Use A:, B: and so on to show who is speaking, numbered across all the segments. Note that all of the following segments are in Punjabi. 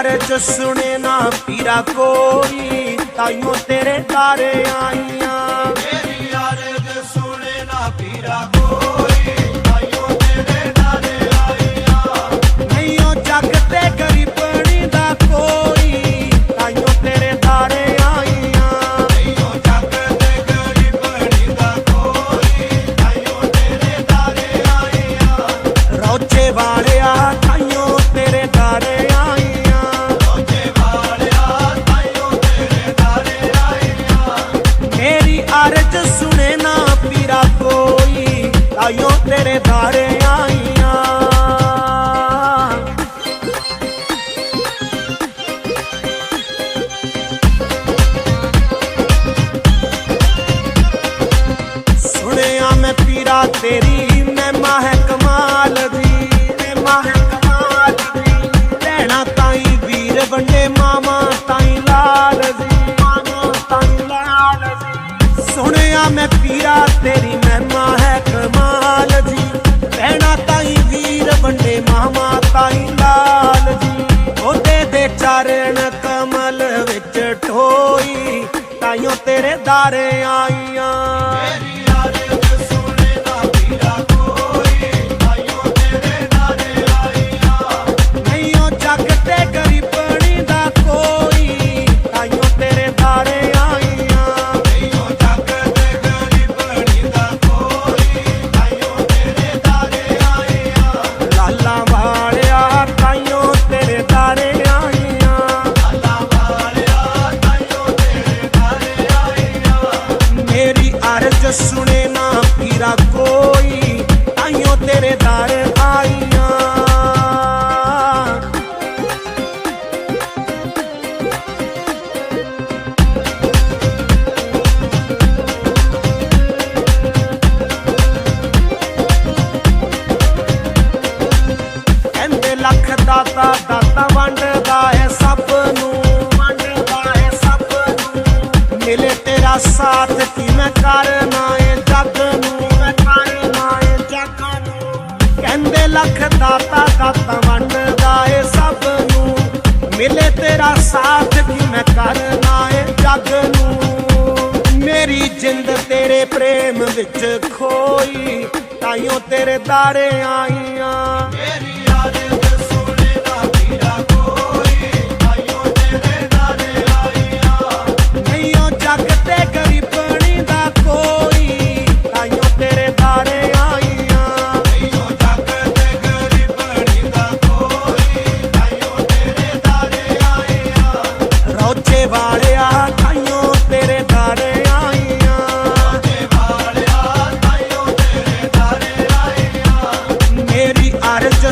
A: ਅਰਜ ਸੁਣੇ ਨਾ ਪੀਰਾ ਕੋਈ ਤਾਈਓ ਤੇਰੇ
B: ਤਾਰੇ ਆਈਆਂ।
A: ਤਾਰਿਆਂ सुने ना पीरा को। ਤੇਰਾ ਸਾਥ ਕਿਵੇਂ ਕਰਨਾ ਏ ਜੱਗ ਨੂੰ, ਮੈਂ ਕਰਨਾ ਏ ਜੱਗ ਨੂੰ। ਕਹਿੰਦੇ ਲੱਖ ਦਾਤਾ ਦਾਤਾ ਵੰਡਦਾ ਏ ਸਭ ਨੂੰ। ਮਿਲੇ ਤੇਰਾ ਸਾਥ ਕਿਵੇਂ ਕਰਨਾ ਏ ਜੱਗ ਨੂੰ। ਮੇਰੀ ਜਿੰਦ ਤੇਰੇ ਪ੍ਰੇਮ ਵਿੱਚ ਖੋਈ, ਤਾਈਓ ਤੇਰੇ ਦਾਰੇ ਆਈਆਂ।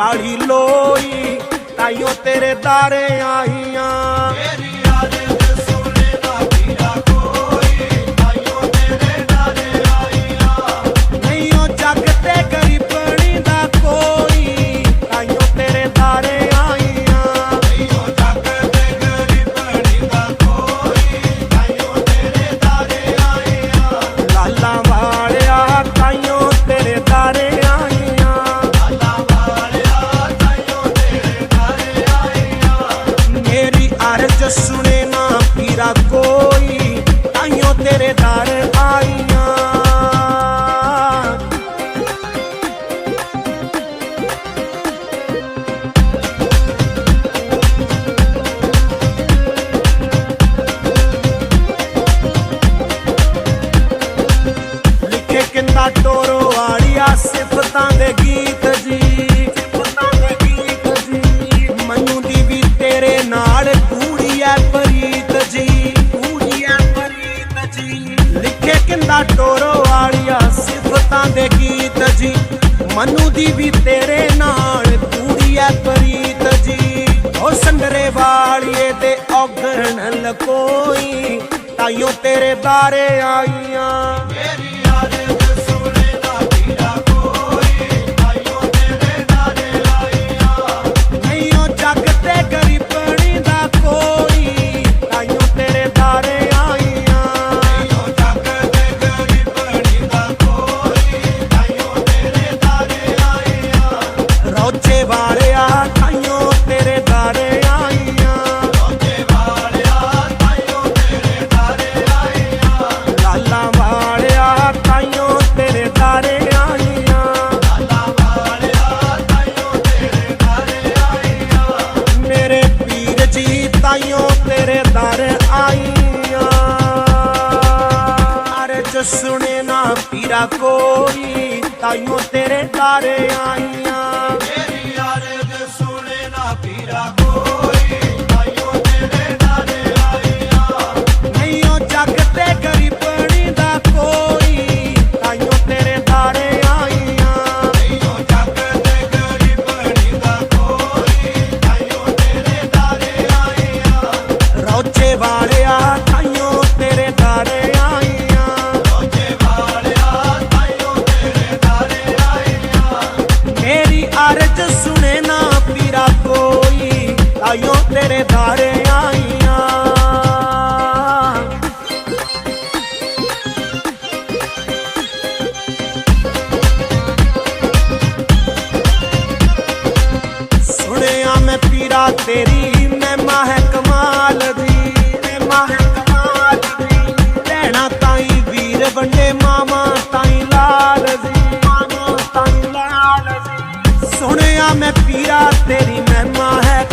A: ਵਾਲੀ ਲੋਈ ਤਾਈਓ ਤੇਰੇ ਦਾਰੇ ਆਈਆਂ। ਟੋਰੋ ਵਾਲੀਆ ਸਿਫਤਾਂ ਦੇ ਗੀਤ ਜੀ। ਸਿਫਤਾਂ ਦੇ ਗੀਤ ਜੀ। ਮੈਨੂੰ ਦੀ ਵੀ ਤੇਰੇ ਨਾਲ
B: ਪੂਰੀ ਐ ਪ੍ਰੀਤ ਜੀ। ਪੂਰੀ ਐ
A: ਪ੍ਰੀਤ ਜੀ। ਲਿਖੇ ਕਿੰਦਾ ਟੋਰੋ ਵਾਲੀਆ ਸਿਫਤਾਂ ਦੇ ਗੀਤ ਜੀ। ਮੈਨੂੰ ਦੀ ਵੀ ਤੇਰੇ ਨਾਲ ਪੂਰੀ ਐ ਪ੍ਰੀਤ ਜੀ। ਓ ਸੰਗਰੇ ਵਾਲੀਏ ਤੇ ਔਗਰਣ ਲ ਕੋਈ ਤਾਈਓ ਤੇਰੇ ਬਾਰੇ ਆਈਆਂ।
B: ਮੇਰੀ ਸੁਣੇ ਨਾ ਪੀਰਾ ਕੋਈ ਤਾਈਓ ਤੇਰੇ
A: ਤਾਰੇ ਆਈਆਂ।
B: just ਵੀਰਾ ਤੇਰੀ
A: ਮਹਿਮਾ ਹੈ